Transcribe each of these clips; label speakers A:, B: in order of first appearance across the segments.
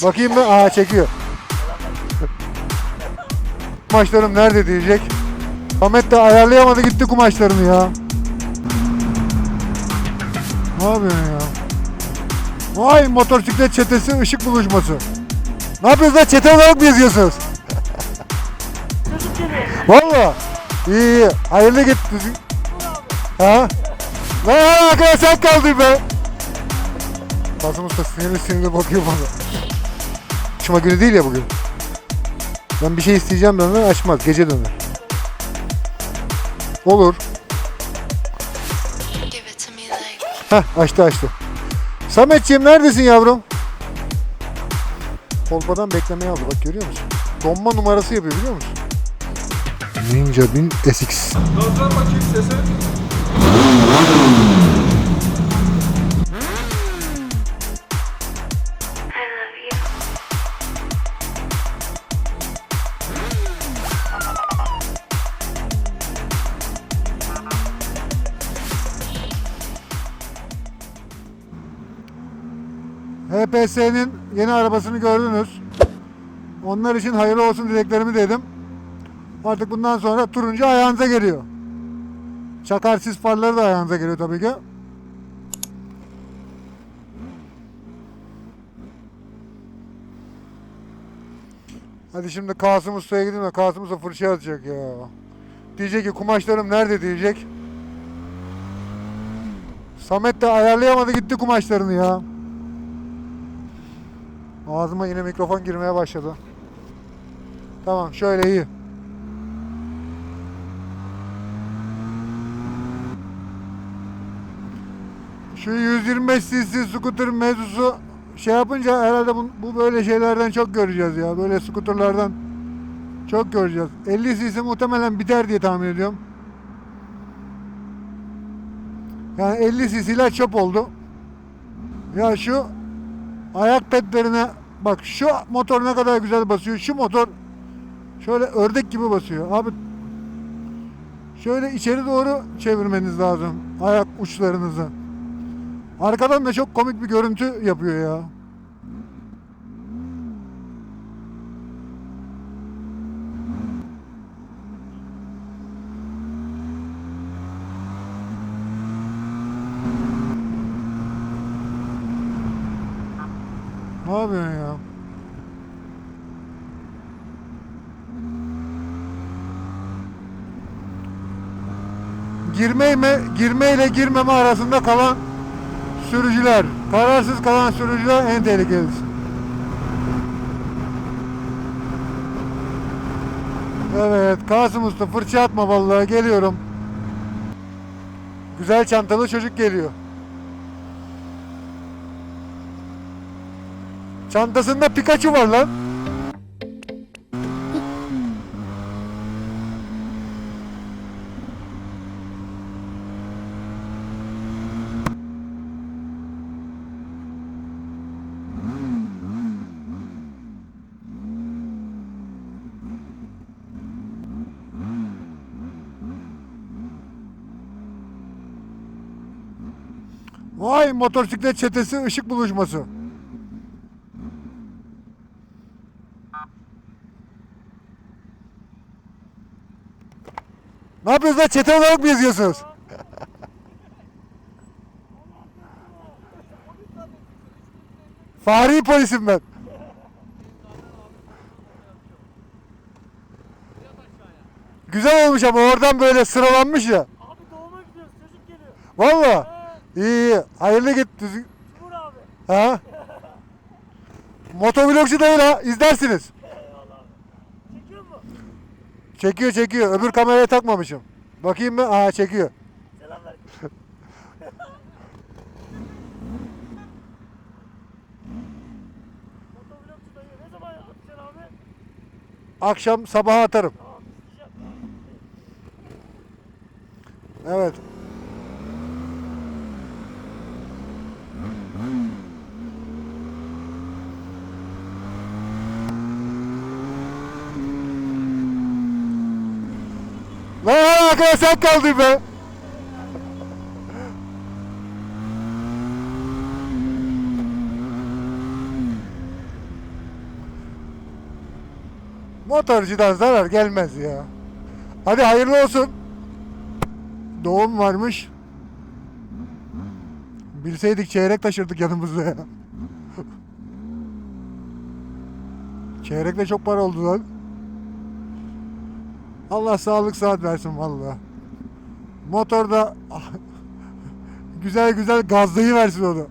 A: To
B: Bakayım mı? Aa çekiyor. Kumaşlarım nerede diyecek. Ahmet de ayarlayamadı gitti kumaşlarını ya. Ne yapıyorsun ya? Vay motosiklet çetesi ışık buluşması. Ne yapıyorsunuz lan çete olarak mı yazıyorsunuz? Valla. İyi iyi. Hayırlı git. Ha? Lan arkadaş sen kaldın be. Kasım Usta sinirli sinirli bakıyor bana. Açma günü değil ya bugün. Ben bir şey isteyeceğim ben onu açmaz. Gece döner. Olur. Heh açtı açtı. Sametciğim neredesin yavrum? Kolpadan beklemeye aldı bak görüyor musun? Donma numarası yapıyor biliyor musun? Ninja 1000 SX.
C: Gazlar bakayım sese.
B: HPS'nin yeni arabasını gördünüz. Onlar için hayırlı olsun dileklerimi dedim. Artık bundan sonra turuncu ayağınıza geliyor. Çakarsız farları da ayağınıza geliyor tabii ki. Hadi şimdi Kasım Usta'ya gideyim de Kasım Usta fırça atacak ya. Diyecek ki kumaşlarım nerede diyecek. Samet de ayarlayamadı gitti kumaşlarını ya. Ağzıma yine mikrofon girmeye başladı. Tamam şöyle iyi. Şu 125 cc scooter mevzusu şey yapınca herhalde bu, bu böyle şeylerden çok göreceğiz ya. Böyle scooterlardan çok göreceğiz. 50 cc muhtemelen biter diye tahmin ediyorum. Yani 50 cc'ler çöp oldu. Ya şu ayak pedlerine bak şu motor ne kadar güzel basıyor. Şu motor şöyle ördek gibi basıyor. Abi şöyle içeri doğru çevirmeniz lazım ayak uçlarınızı. Arkadan da çok komik bir görüntü yapıyor ya. Yapıyorsun ya? Girme mi, girme ile girmeme arasında kalan sürücüler, kararsız kalan sürücüler en tehlikelisi. Evet, Kasım Usta fırça atma vallahi geliyorum. Güzel çantalı çocuk geliyor. Çantasında Pikachu var lan. Vay motosiklet çetesi ışık buluşması. Ne yapıyorsunuz lan? Çete olarak mı yazıyorsunuz? Fahri polisim ben. Güzel olmuş ama oradan böyle sıralanmış ya.
D: Abi doğuma gidiyoruz çocuk geliyor.
B: Valla. İyi iyi. Hayırlı git. Düzgün-
D: Vur abi.
B: Ha? Motovlogcu değil ha. İzlersiniz.
D: Çekiyor?
B: Çekiyor. Öbür kameraya takmamışım. Bakayım mı? Aa çekiyor.
D: Selam ver. Motovlogcu dayı ne zaman atacaksın abi?
B: Akşam sabaha atarım. kadar sen be. Motorcudan zarar gelmez ya. Hadi hayırlı olsun. Doğum varmış. Bilseydik çeyrek taşırdık yanımızda ya. Çeyrek çok para oldu lan. Allah sağlık saat versin valla. Motorda güzel güzel gazlayı versin onu.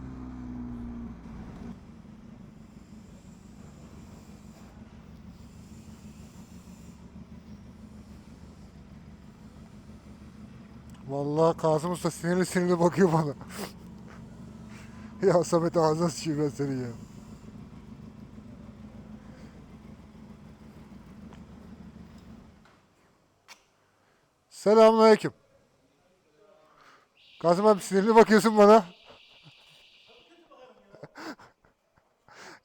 B: Vallahi Kasım Usta sinirli sinirli bakıyor bana. ya Samet ağzına sıçayım ben seni ya. Selamünaleyküm. Kasım abi sinirli bakıyorsun bana.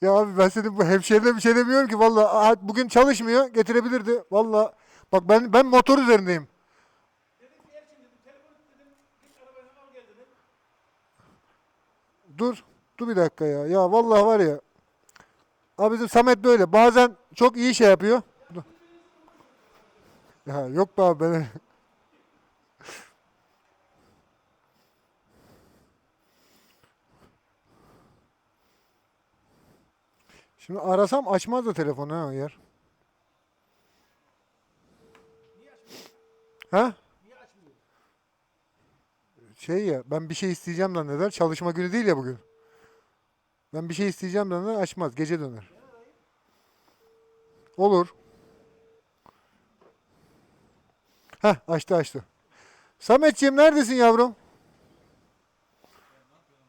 B: ya abi ben senin bu hemşerine bir şey demiyorum ki vallahi Aa, bugün çalışmıyor getirebilirdi. Vallahi bak ben ben motor üzerindeyim. Dur. Dur bir dakika ya. Ya vallahi var ya. Abi bizim Samet böyle. Bazen çok iyi şey yapıyor. Ya yok be abi ben. Şimdi arasam açmaz da telefonu ha yer. Ha? Şey ya ben bir şey isteyeceğim zanneder. Çalışma günü değil ya bugün. Ben bir şey isteyeceğim zanneder açmaz. Gece döner. Olur. Heh açtı açtı. Sametciğim neredesin yavrum?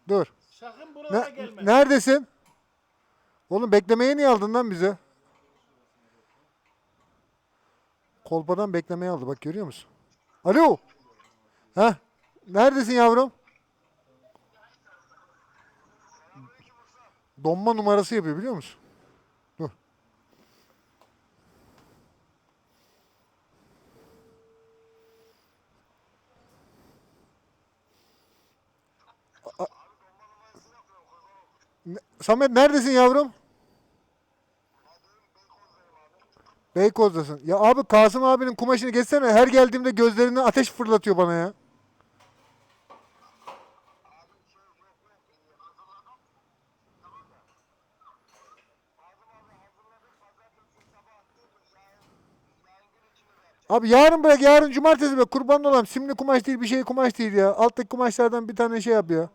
B: Dur.
A: Sakın buralara
B: Ne,
A: gelme.
B: neredesin? Oğlum beklemeye niye aldın lan bizi? Kolpadan beklemeye aldı bak görüyor musun? Alo. Heh. Neredesin yavrum? Donma numarası yapıyor biliyor musun? Dur. Samet neredesin yavrum? Beykoz'dasın. Ya abi Kasım abinin kumaşını geçsene. Her geldiğimde gözlerinden ateş fırlatıyor bana ya. Abi yarın bırak yarın cumartesi be kurban olayım. Simli kumaş değil bir şey kumaş değil ya. Alttaki kumaşlardan bir tane şey yap ya.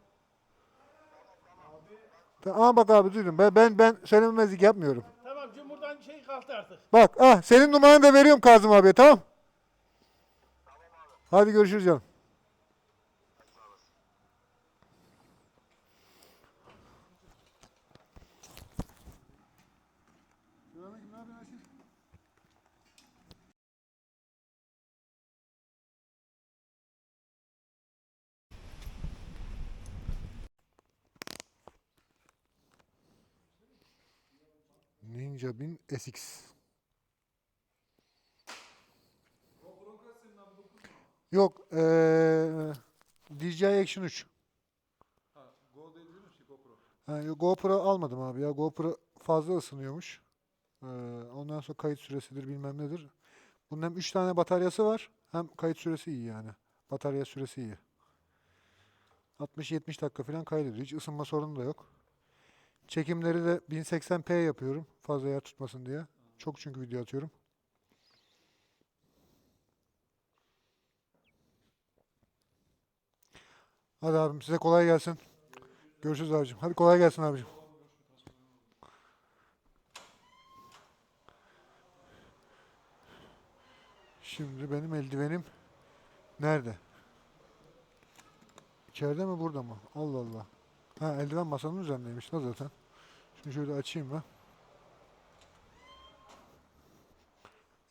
B: Ama bak abi duydum. Ben ben, ben söylememezlik yapmıyorum.
A: Tamam kalktı artık.
B: Bak ah senin numaranı da veriyorum Kazım abiye tamam? Hadi görüşürüz canım. Ninja 1000 SX. Yok, eee DJI Action 3. Ha, yok, GoPro almadım abi ya. GoPro fazla ısınıyormuş. Eee, ondan sonra kayıt süresidir bilmem nedir. Bunun hem 3 tane bataryası var hem kayıt süresi iyi yani. Batarya süresi iyi. 60-70 dakika falan kaydediyor. Hiç ısınma sorunu da yok. Çekimleri de 1080p yapıyorum. Fazla yer tutmasın diye. Çok çünkü video atıyorum. Hadi abim size kolay gelsin. Görüşürüz abicim. Hadi kolay gelsin abicim. Şimdi benim eldivenim nerede? İçeride mi burada mı? Allah Allah. Ha eldiven masanın üzerindeymiş la zaten. Şunu şöyle açayım ben.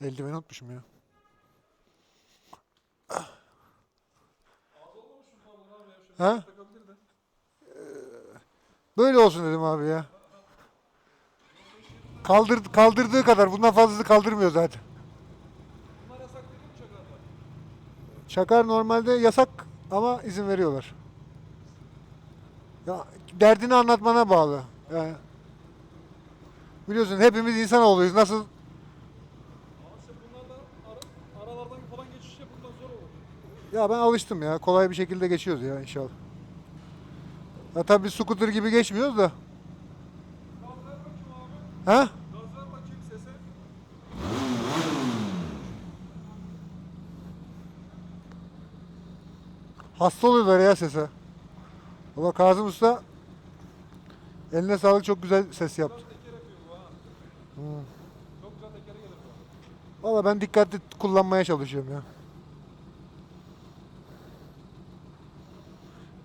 B: Eldiveni unutmuşum ya. Ha? Ee, Böyle olsun dedim abi ya. Kaldır, kaldırdığı kadar. Bundan fazlası kaldırmıyor zaten. Çakar normalde yasak ama izin veriyorlar. Ya, derdini anlatmana bağlı. Yani, biliyorsun hepimiz insan oluyoruz. Nasıl ya ben alıştım ya. Kolay bir şekilde geçiyoruz ya inşallah. Ya tabii scooter gibi geçmiyoruz da. Ha? Gaz ver. Hasta oluyorlar ya sese. Valla Kazım Usta eline sağlık çok güzel ses yaptı. Hmm. Valla ben dikkatli kullanmaya çalışıyorum ya.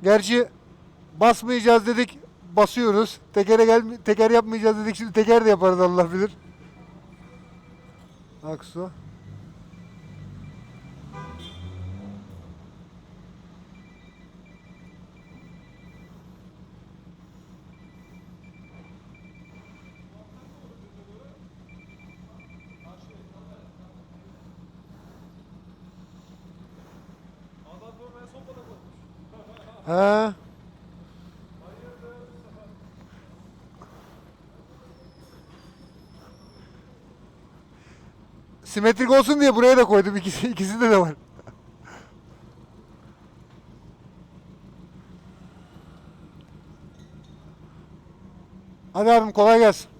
B: Gerçi basmayacağız dedik basıyoruz. Tekere gel teker yapmayacağız dedik şimdi teker de yaparız Allah bilir. Aksu. He. Simetrik olsun diye buraya da koydum. İkisi, ikisinde de var. Hadi abim kolay gelsin.